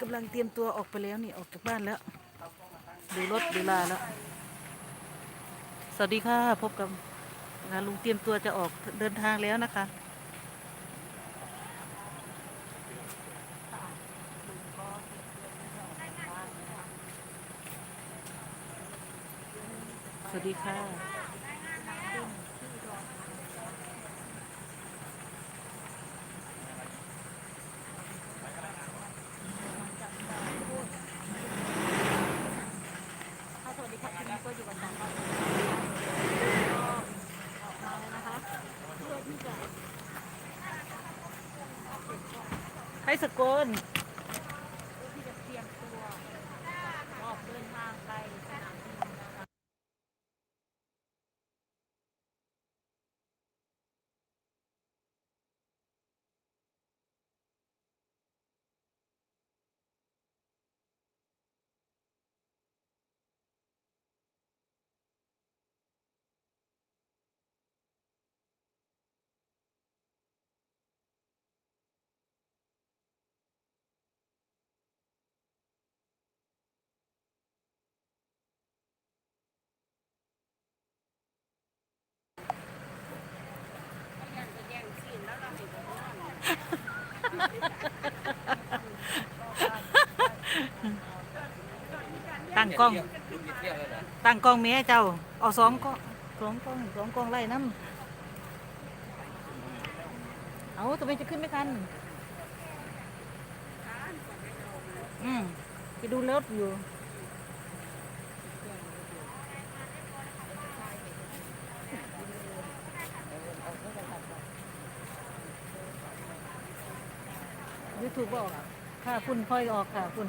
กำลังเตรียมตัวออกไปแล้วนี่ออกจากบ้านแล้ว ดูรถดูลาแล้ว สวัสดีค่ะ พบกับงานลุงเตรียมตัวจะออกเดินทางแล้วนะคะสวัสดีค่ะสวัสดีครับคุณก็อยู่กับสองคนก็ออกมาแล้วนะคะเพื่อที่จะ ให้ สกล เพื่อที่จะเตรียมตัวออกเดินทางไปสนามบินนะคะ ตั้งกล้อง ตั้งกล้องเมียเจ้า เอาสองกล้องสองกล้องสองกล้องไล่น้ำเอาทำไมจะขึ้นไม่ทันอืมไปดูรถอยู่ ยูทูบออกค่ะคุณค่อยออกค่ะคุณ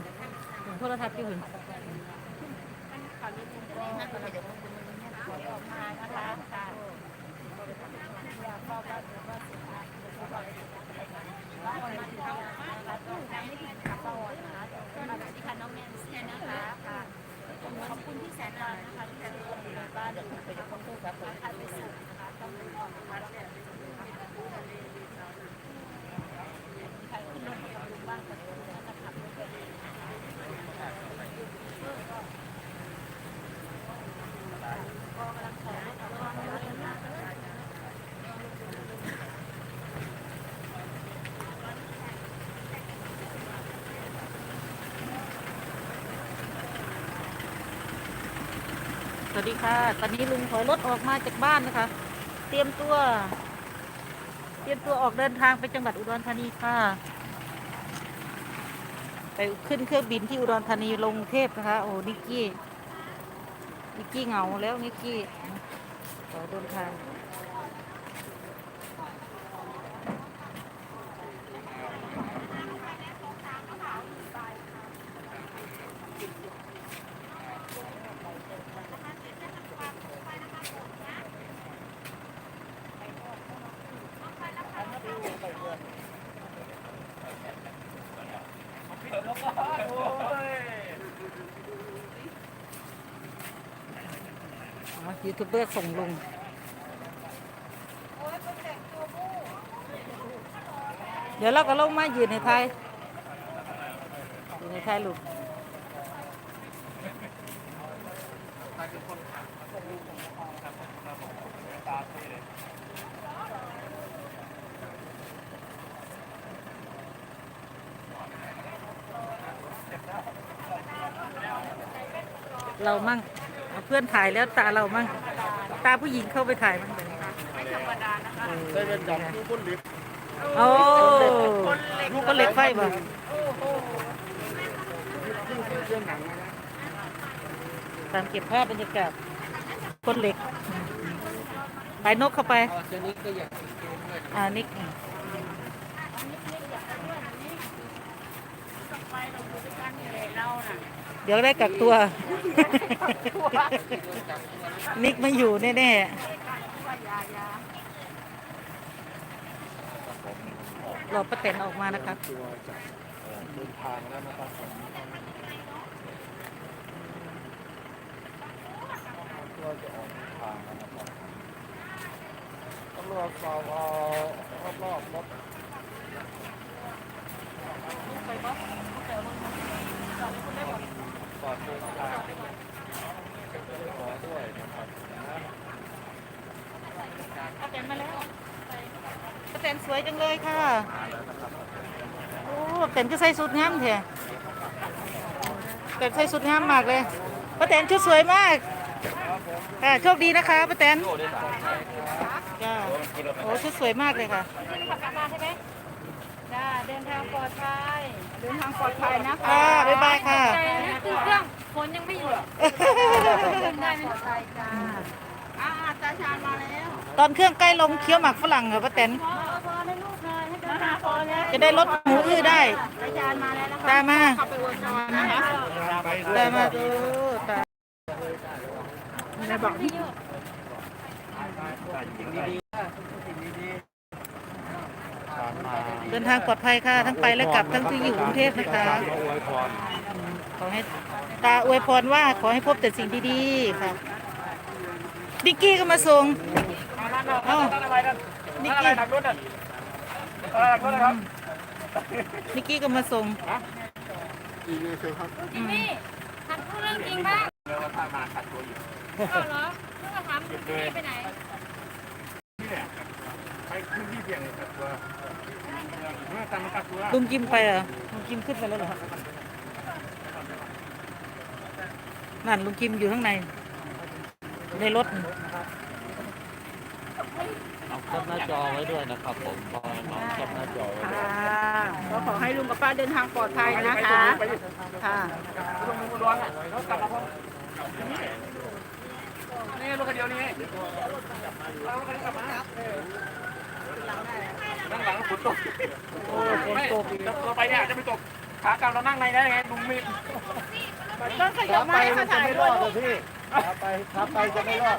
คุณโทรทัศน์ที่คุณออกมานะคะค่ะอยากบอกว่าถือว่าสุดท้ายว่าคนมาที่เรานะคะต้องการให้ดีค่ะต่อนะคะสวัสดีค่ะน้องแนนซี่นะคะค่ะขอบคุณที่แสนนานนะคะที่จะดูในบ้านเดี๋ยวไปดูคอมพิวเตอร์ไปถ่ายไปส่งนะคะต้องออกมาแล้วเนี่ยใครขึ้นรถไปดูบ้างกันเลยนะคะขับรถไปก็กำลังขอรถระวังรถนะคะ สวัส ดีค่ะ ตอนนี้ลุงถอยรถออกมาจากบ้านนะคะ เตรียมตัว เตรียมตัวออกเดินทางไปจังหวัดอุดรธานีค่ะ ไปขึ้นเครื่องบินที่อุดรธานีลงเทพนะคะ โอ้นิกกี้นิกกี้เหงาแล้วนิกกี้ขอเดินทาง อ๋อ ยูทูบเบอร์ส่งลุงเดี๋ยวเราก็ลงมายืนในไทยยืนในไทยลูกเรามั่ง เอาเพื่อนถ่ายแล้วตาเรามั่งตาผู้หญิงเข้าไปถ่ายมั่งเลยไม่ธรรมดานะคะได้เป็นจับผู้บนลิฟต์โอ้ลูกก็เหล็กไฟบ่ยิ่งเป็นเรื่องหนังนะตามเก็บภาพบรรยากาศคนเหล็กไปนกเข้าไปอ๋อเจนี้ก็อยากเกมด้วยอ่านิกไปเราดูด้วยกัน เดี๋ยวได้กักตัว นิกไม่อยู่แน่ว่ายายาๆรอป้าแตนออกมานะคะตัวจากเดินทางแล้วนะครับก็จะออกทางแล้วนะครับตำรวจสอบเอารอบๆรถไปบ่ไปเอา ความเมตตาขอด้วยนะครับประแตนมาแล้วประแตนสวยจังเลยค่ะ โอ้ป้าแตนก็ใส่สุดงามเถอะป้าแตนใส่สุดงามมากเลยประแตนชุดสวยมากค่ะโชคดีนะคะประแตนโอ้ชุดสวยมากเลยค่ะไหมจ้าเดินทางปลอดภัย ดินทางปลอดภัยนะคะค่ะบ๊ายบายค่ะ ใจนะคือเครื่องฝนยังไม่หยุดเดินได้ไหมปลอดภัยจ้าอ่าตาชาญมาแล้วตอนเครื่องใกล้ลงเคี้ยวหมากฝรั่งเหรอป้าแตน พอพอให้ลูกหน่อยให้เดินทางปลอดภัยจะได้ลดหมูอื้อได้ ตาชาญมาแล้วนะคะตามมา ขับไปอวยพรนะคะตามมาดูตาม ไม่บอกที่ ผ่านมา เดินทางปลอดภัยค่ะทั้งไปและกลับทั้งที่อยู่กรุงเทพนะคะมาอวยพรขอให้ตาอวยพรว่าขอให้พบแต่สิ่งดีๆค่ะนิกกี้ก็มาส่งเอ้านิกกี้นิกกี้ก็มาส่งอีกเลยครับจริงนี่ทำพูดเรื่องจริงป่ะเออเหรอเพิ่งมาถามคุณพี่ไปไหนไปขึ้นที่เบี่ยงเลยครับว่าเมื่อตามมาตัดตัว ลุงจิมไปเหรอลุงจิมขึ้นไปแล้วเหรอนั่นลุงจิมอยู่ข้างใน ในรถน้องแคปหน้าจอไว้ด้วยนะครับผมพอน้องแคปหน้าจอไว้ด้วยก็ขอให้ลุงกับป้าเดินทางปลอดภัยนะคะ ค่ะลงมือร้อนอะเขากลับมาพอนี่รถคันเดียวนี่เราคันกลับมา นั่งหลังฝนตกโอ้ฝนตกเราไปเนี่ยจะไปตกขากลับเรานั่งในได้ไงลุงมีต้องขยับมาให้มาถ่ายรูปพี่ขาไปขาไปจะไม่รอด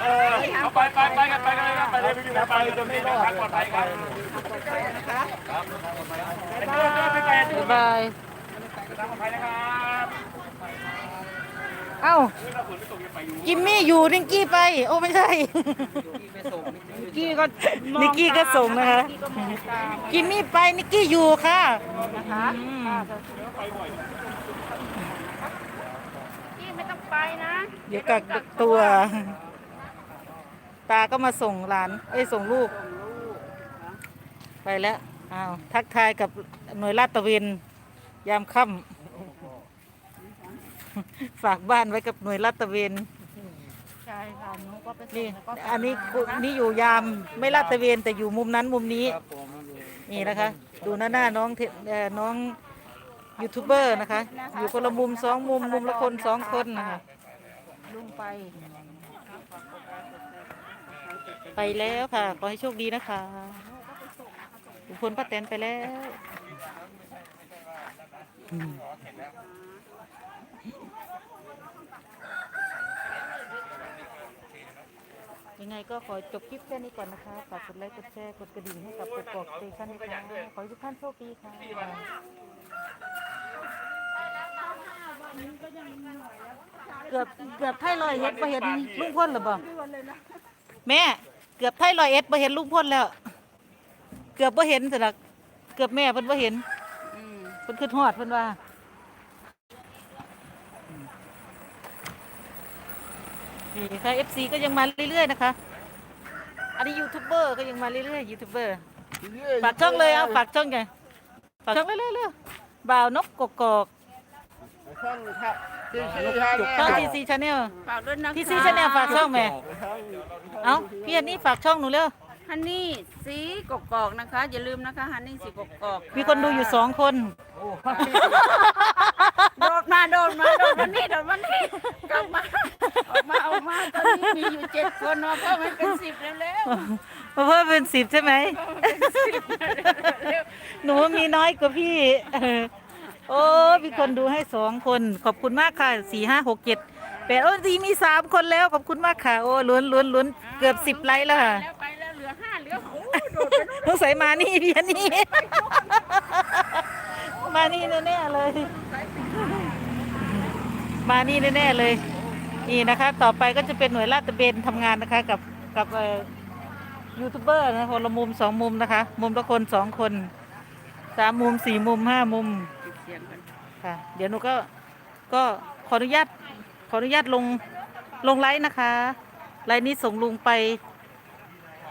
เออเอาไปไปไปกันไปกันไปเลยไปอยู่ไปจนไม่รอดปลอดภัยกันไปเดินเดินไปไปบ๊ายบายทางปลอดภัยนะครับ เอ้าจิมมี่อยู่นิกกี้ไป โอ้ไม่ใช่กี้ก็นิกกี้ก็ส่งนะคะจิมมี่ไปนิกกี้อยู่ค่ะนะคะอืมกี้ไม่ต้องไปนะเดี๋ยวกักตัว ตาก็มาส่งหลานเอ้ยส่งลูก ไปแล้วอ้าวทักทายกับหน่วยลาดตระเวนยามค่ำ ฝากบ้านไว้กับหน่วยลาดตระเวน ใช่ค่ะหนูก็ไปส่งนี่ แล้วก็อันนี้คุณนี่อยู่ยามไม่ลาดตระเวนแต่อยู่มุมนั้นมุมนี้นี่นะคะ ดูหน้าหน้าน้องเทเอ่อน้องยูทูบเบอร์นะคะ อยู่คนละมุมสองมุมมุมละคนสองคนนะคะ ลุงไป ไปแล้วค่ะ ขอให้โชคดีนะคะลุงพลป้าแตนไปแล้วอืม ยังไงก็ขอจบคลิปแค่นี้ก่อนนะคะ ฝากกดไลค์ กดแชร์ กดกระดิ่งให้กับกดกอกสเตชันด้วยค่ะขอให้ทุกท่านโชคดีค่ะเกือบเกือบไทยลอยเอ็ดไปเห็นลุงพ่นหรือเปล่าแม่ เกือบไทยลอยเอ็ดไปเห็นลุงพ่นแล้ว เกือบไ่เห็นสิละเกือบแม่เพิ่นไ่เห็นเพิ่นขึ้นหอดเพิ่นว่า นี่ค่ะ FC ก็ยังมาเรื่อยๆนะคะ อันนี้ยูทูบเบอร์ก็ยังมาเรื่อยๆยูทูบเบอร์ฝากช่องเลยเอาฝากช่องไงฝากช่องเรื่อยๆบ่าวนกกกอกช่องครับที่ที่ท่าช่องทีซีชาแนลฝากด้วยนะคะทีซีชาแนลฝากช่องแม่เอ้าพี่อันนี้ฝากช่องหนูเร็ว ฮันนี่สีกกอกนะคะ อย่าลืมนะคะฮันนี่สีกกอกมีคนดูอยู่สองคนโดดมาโดดมาโดดมานี่โดดมานี่กลับมาออกมาออกมาตอนนี้มีอยู่เจ็ดคนเนาะเพิ่มให้เป็นสิบเร็วมาเพิ่มเป็นสิบใช่ไหมๆเร็วหนูมีน้อยกว่าพี่เออโอ้มีคนดูให้สองคน ขอบคุณมากค่ะสี่ห้าหกเจ็ดแปดโอ้ดีมีสามคนแล้ว ขอบคุณมากค่ะ โอ้ล้วนล้วนล้วนเกือบสิบไลค์แล้วค่ะ แล้วไปแลือห้าเหลือโอ้โดดไปนู่นต้องใส่มานี่พี่อันนี่ มานี่แน่ๆเลย มานี่แน่ๆเลย นี่นะคะ ต่อไปก็จะเป็นหน่วยลาดตระเวนทำงานนะคะ กับกับเอ่อยูทูบเบอร์นะคนละมุมสองมุมนะคะ มุมละคนสองคนสามมุมสี่มุมห้ามุมปิดเสียงกันค่ะเดี๋ยวหนูก็ก็ขออนุญาตขออนุญาตลงลงไลฟ์นะคะไลฟ์นี้ส่งลุงไป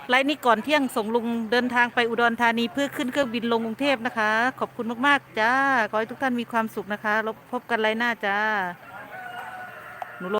ไลฟ์นี้ก่อนเที่ยงส่งลุงเดินทางไปอุดรธานีเพื่อขึ้นเครื่องบินลงกรุงเทพนะคะ ขอบคุณมากๆจ้า ขอให้ทุกท่านมีความสุขนะคะแล้วพบกันไลฟ์หน้าจ้า